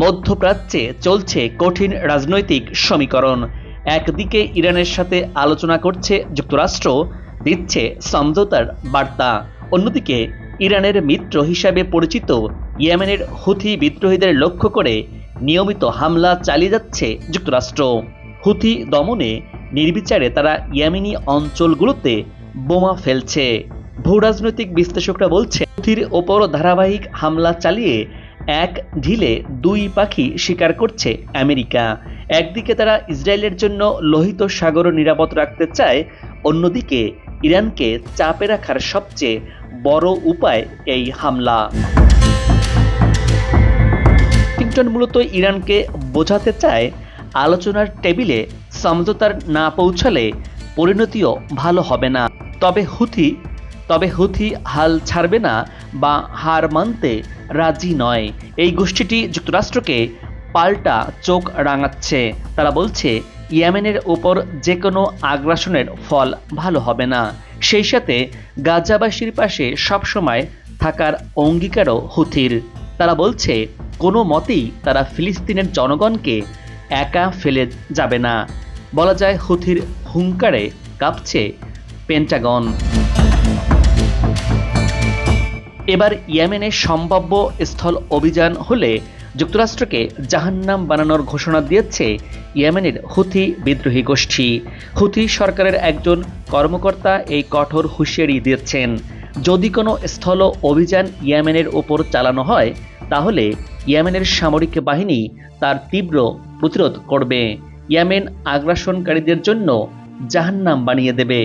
মধ্যপ্রাচ্যে চলছে কঠিন রাজনৈতিক সমীকরণ। একদিকে ইরানের সাথে আলোচনা করছে যুক্তরাষ্ট্র, দিচ্ছে সমঝোতার বার্তা। অন্যদিকে ইরানের মিত্র হিসাবে পরিচিত ইয়েমেনের হুথি বিদ্রোহীদের লক্ষ্য করে নিয়মিত হামলা চালিয়ে যাচ্ছে যুক্তরাষ্ট্র। হুথি দমনে নির্বিচারে তারা ইয়েমেনি অঞ্চলগুলোতে বোমা ফেলছে। ভূরাজনৈতিক বিশ্লেষকরা বলছে, হুথির ওপর ধারাবাহিক হামলা চালিয়ে এক ঢিলে দুই পাখি শিকার করছে আমেরিকা। একদিকে তারা ইসরায়েলের জন্য লোহিত সাগর নিরাপদ রাখতে চায়, অন্যদিকে ইরানকে চাপে রাখার সবচেয়ে বড় উপায় এই হামলা। ওয়াশিংটন মূলত ইরানকে বোঝাতে চায়, আলোচনার টেবিলে সমঝোতার না পৌঁছালে পরিণতিও ভালো হবে না। তবে হুথি তবে হুথি হাল ছাড়বে না বা হার মানতে রাজি নয়। এই গোষ্ঠীটি যুক্তরাষ্ট্রকে পাল্টা চোখ রাঙাচ্ছে। তারা বলছে, ইয়েমেনের ওপর যে কোনো আগ্রাসনের ফল ভালো হবে না। সেই সাথে গাজাবাসীর পাশে সবসময় থাকার অঙ্গীকারও হুথির। তারা বলছে, কোনো মতেই তারা ফিলিস্তিনের জনগণকে একা ফেলে যাবে না। বলা যায়, হুথির হুঙ্কারে কাঁপছে পেন্টাগন। এবার ইয়েমেনের সম্ভাব্য স্থল অভিযান হলে যুক্তরাষ্ট্রকে জাহান্নাম বানানোর ঘোষণা দিয়েছে ইয়েমেনের হুথি বিদ্রোহী গোষ্ঠী। হুথি সরকারের একজন কর্মকর্তা এই কঠোর হুঁশিয়ারি দিয়েছেন, যদি কোনো স্থল অভিযান ইয়েমেনের ওপর চালানো হয়, তাহলে ইয়েমেনের সামরিক বাহিনী তার তীব্র প্রতিরোধ করবে। ইয়েমেন আগ্রাসনকারীদের জন্য জাহান্নাম বানিয়ে দেবে।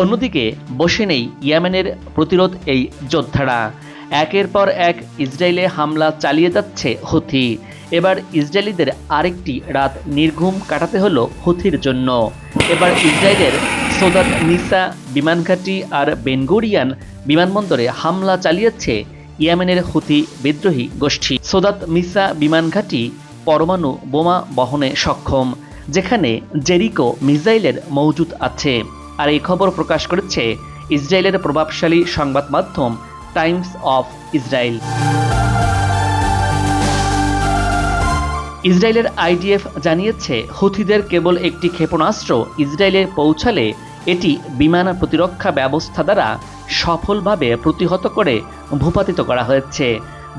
অন্যদিকে বসে নেই ইয়েমেনের প্রতিরোধ এই যোদ্ধারা। একের পর এক ইসরায়েলে হামলা চালিয়ে যাচ্ছে হুথি। এবার ইসরায়েলিদের আরেকটি রাত নির্ঘুম কাটাতে হলো হুথির জন্য। এবার ইসরায়েলের সোদাত নিসা বিমানঘাটি আর বেনগুরিয়ান বিমানবন্দরে হামলা চালিয়েছে ইয়েমেনের হুথি বিদ্রোহী গোষ্ঠী। সোদাত মিসা বিমানঘাটি পরমাণু বোমা বহনে সক্ষম, যেখানে জেরিকো মিসাইলের মজুদ আছে। আর এই খবর প্রকাশ করেছে ইসরায়েলের প্রভাবশালী সংবাদ মাধ্যম টাইমস অফ ইসরায়েল। ইসরায়েলের আইডিএফ জানিয়েছে, হুথিদের কেবল একটি ক্ষেপণাস্ত্র ইসরায়েলে পৌঁছালে এটি বিমান প্রতিরক্ষা ব্যবস্থা দ্বারা সফলভাবে প্রতিহত করে ভূপাতিত করা হয়েছে।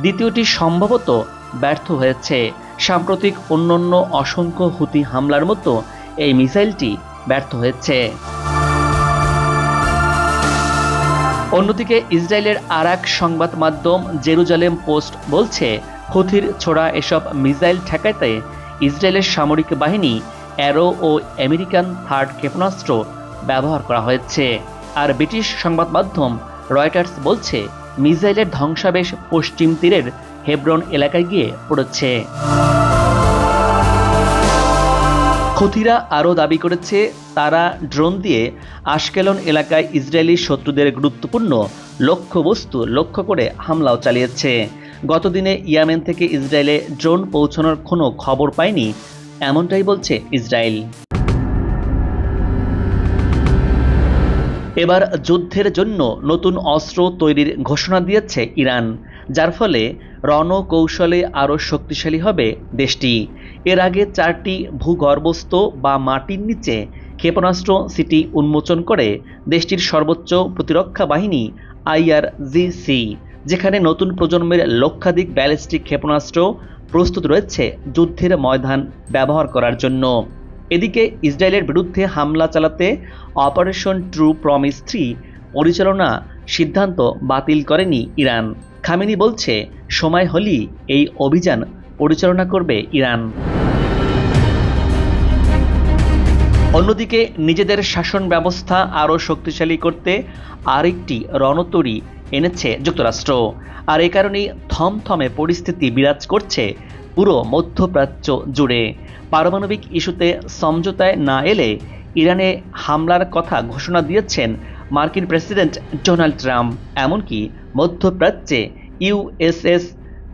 দ্বিতীয়টি সম্ভবত ব্যর্থ হয়েছে। সাম্প্রতিক অন্যান্য অসংখ্য হুতি হামলার মতো এই মিসাইলটি ব্যর্থ হয়েছে। অন্যদিকে ইসরায়েলের আর এক সংবাদ মাধ্যম জেরুজালেম পোস্ট বলছে, হুথির ছোড়া এসব মিসাইল ঠেকাতে ইসরায়েলের সামরিক বাহিনী অ্যারো ও আমেরিকান থার্ড ক্ষেপণাস্ত্র ব্যবহার করা হয়েছে। আর ব্রিটিশ সংবাদ মাধ্যম রয়টার্স বলছে, মিসাইলের ধ্বংসাবেশ পশ্চিম তীরের হেব্রন এলাকায় গিয়ে পড়েছে। হুথিরা আরও দাবি করেছে, তারা ড্রোন দিয়ে আশকেলন এলাকায় ইসরায়েলি শত্রুদের গুরুত্বপূর্ণ লক্ষ্যবস্তু লক্ষ্য করে হামলাও চালিয়েছে। গতদিনে ইয়ামেন থেকে ইসরায়েলে ড্রোন পৌঁছানোর কোনো খবর পায়নি, এমনটাই বলছে ইসরায়েল। এবার যুদ্ধের জন্য নতুন অস্ত্র তৈরির ঘোষণা দিয়েছে ইরান। যার ফলে রণকৌশলে আরও শক্তিশালী হবে দেশটি। এর আগে চারটি ভূগর্ভস্থ বা মাটির নিচে ক্ষেপণাস্ত্র সিটি উন্মোচন করে দেশটির সর্বোচ্চ প্রতিরক্ষা বাহিনী আইআরজিসি, যেখানে নতুন প্রজন্মের লক্ষাধিক ব্যালিস্টিক ক্ষেপণাস্ত্র প্রস্তুত রয়েছে যুদ্ধের ময়দান ব্যবহার করার জন্য। এদিকে ইসরায়েলের বিরুদ্ধে হামলা চালাতে অপারেশন ট্রু প্রমিস থ্রি পরিচালনা সিদ্ধান্ত বাতিল করেনি ইরান। খামেনি বলছে, সময় হলেই এই অভিযান পরিচালনা করবে ইরান। অন্যদিকে নিজেদের শাসন ব্যবস্থা আরও শক্তিশালী করতে আরেকটি রণতরী এনেছে যুক্তরাষ্ট্র। আর এ কারণেই থমথমে পরিস্থিতি বিরাজ করছে পুরো মধ্যপ্রাচ্য জুড়ে। পারমাণবিক ইস্যুতে সমঝোতায় না এলে ইরানে হামলার কথা ঘোষণা দিয়েছেন মার্কিন প্রেসিডেন্ট ডোনাল্ড ট্রাম্প, এমনকি মধ্যপ্রাচ্যে ইউএসএস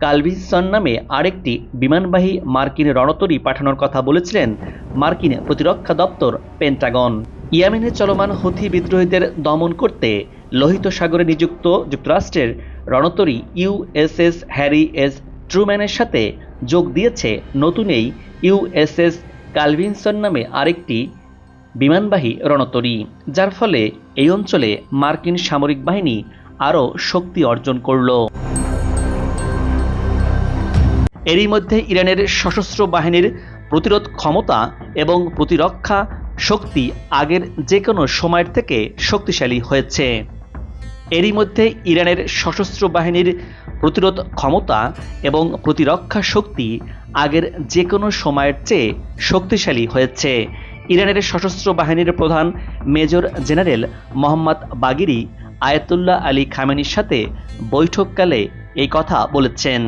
কালভিসন নামে আরেকটি বিমানবাহী মার্কিন রণতরী পাঠানোর কথা বলেছিলেন মার্কিন প্রতিরক্ষা দপ্তর পেন্টাগন। ইয়েমেনে চলমান হুথি বিদ্রোহীদের দমন করতে লোহিত সাগরে নিযুক্ত যুক্তরাষ্ট্রের রণতরী ইউএসএস হ্যারি এস ট্রুম্যানের সাথে যোগ দিয়েছে নতুন এই ইউএসএস কালভিনসন নামে আরেকটি বিমানবাহী রণতরী, যার ফলে এই অঞ্চলে মার্কিন সামরিক বাহিনী আরও শক্তি অর্জন করল। এরই মধ্যে ইরানের সশস্ত্র বাহিনীর প্রতিরোধ ক্ষমতা এবং প্রতিরক্ষা শক্তি আগের যে কোনো সময়ের থেকে শক্তিশালী হয়েছে। এরই মধ্যে ইরানের সশস্ত্র বাহিনীর প্রতিরোধ ক্ষমতা এবং প্রতিরক্ষা শক্তি আগের যে কোনো সময়ের চেয়ে শক্তিশালী হয়েছে। ইরানের সশস্ত্র বাহিনীর প্রধান major general Mohammad Bagheri Ayatollah Ali খামেনির সাথে বৈঠককালে এই কথা বলেছেন।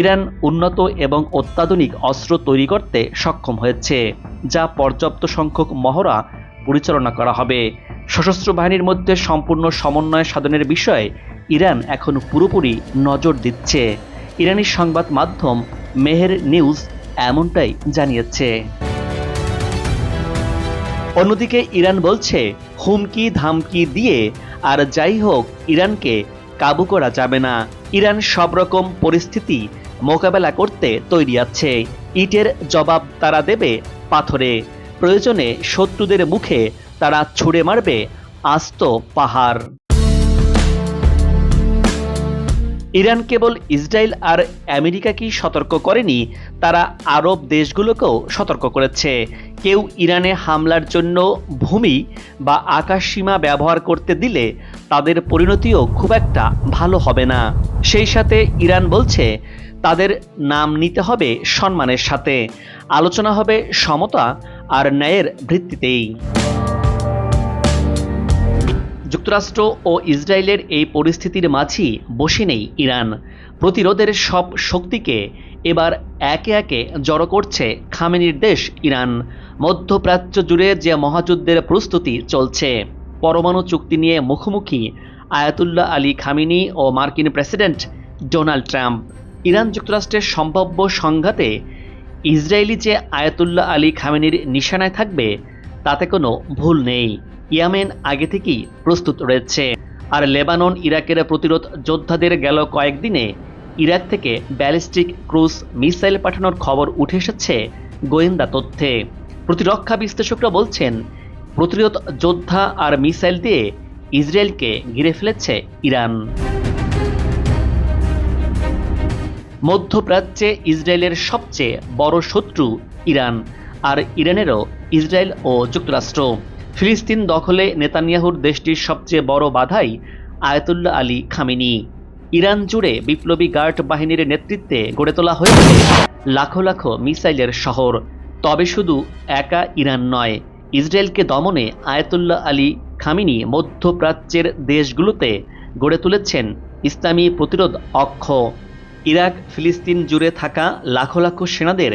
ইরান উন্নত এবং অত্যাধুনিক অস্ত্র তৈরি করতে সক্ষম হয়েছে, যা পর্যাপ্ত সংখ্যক মহড়া পরিচালনা করা হবে। সশস্ত্র বাহিনীর মধ্যে সম্পূর্ণ সমন্বয় সাধনের বিষয়ে ইরান এখন পুরোপুরি নজর দিচ্ছে। ইরানি সংবাদ মাধ্যম মেহের নিউজ এমনটাই জানিয়েছে। অন্যদিকে ইরান বলছে হুমকি ধামকি দিয়ে আর যাই হোক, ইরানকে কাবু করা যাবে না। ইরান সব রকম পরিস্থিতি মোকাবেলা করতে তৈরি আছে। ইটের জবাব তারা দেবে পাথরে। প্রয়োজনে শত্রুদের মুখে তারা ছুড়ে মারবে আস্ত পাহাড়। ইরান কেবল ইসরায়েল আর আমেরিকাকেই সতর্ক করেনি, তারা আরব দেশগুলোকেও সতর্ক করেছে। কেউ ইরানে হামলার জন্য ভূমি বা আকাশ সীমা ব্যবহার করতে দিলে তাদের পরিণতিও খুব একটা ভালো হবে না। সেই সাথে ইরান বলছে, তাদের নাম নিতে হবে সম্মানের সাথে। আলোচনা হবে সমতা আর ন্যায়ের ভিত্তিতেই। যুক্তরাষ্ট্র ও ইসরায়েলের এই পরিস্থিতির মাঝেই বসে নেই ইরান। প্রতিরোধের সব শক্তিকে এবার একে একে জড়ো করছে খামেনির দেশ ইরান। মধ্যপ্রাচ্য জুড়ে যে মহাযুদ্ধের প্রস্তুতি চলছে, পরমাণু চুক্তি নিয়ে মুখোমুখি আয়াতুল্লাহ আলী খামিনি ও মার্কিন প্রেসিডেন্ট ডোনাল্ড ট্রাম্প। ইরান যুক্তরাষ্ট্রের সম্ভাব্য সংঘাতে ইসরায়েলি যে আয়াতুল্লাহ আলী খামেনির নিশানায় থাকবে, তাতে কোনো ভুল নেই। ইয়ামেন আগে থেকেই প্রস্তুত রয়েছে। আর লেবানন, ইরাকের প্রতিরোধ যোদ্ধাদের গেল কয়েকদিনে ইরাক থেকে ব্যালিস্টিক ক্রুজ মিসাইল পাঠানোর খবর উঠে এসেছে গোয়েন্দা তথ্যে। প্রতিরক্ষা বিশ্লেষকরা বলছেন, প্রতিরোধ যোদ্ধা আর মিসাইল দিয়ে ইসরায়েলকে ঘিরে ফেলেছে ইরান। মধ্যপ্রাচ্যে ইসরায়েলের সবচেয়ে বড় শত্রু ইরান, আর ইরানেরও ইসরায়েল ও যুক্তরাষ্ট্র। ফিলিস্তিন দখলে নেতানিয়াহুর দেশটির সবচেয়ে বড় বাধাই আয়তুল্লাহ আলী খামিনি। ইরান জুড়ে বিপ্লবী গার্ড বাহিনীর নেতৃত্বে গড়ে তোলা হয়েছে লাখো লাখো মিসাইলের শহর। তবে শুধু একা ইরান নয়, ইসরায়েলকে দমনে আয়াতুল্লাহ আলী খামিনি মধ্যপ্রাচ্যের দেশগুলোতে গড়ে তুলেছেন ইসলামী প্রতিরোধ অক্ষ। ইরাক, ফিলিস্তিন জুড়ে থাকা লাখো লাখো সেনাদের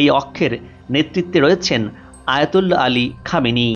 এই অক্ষের নেতৃত্বে রয়েছেন আয়াতুল্লাহ আলী খামেনি।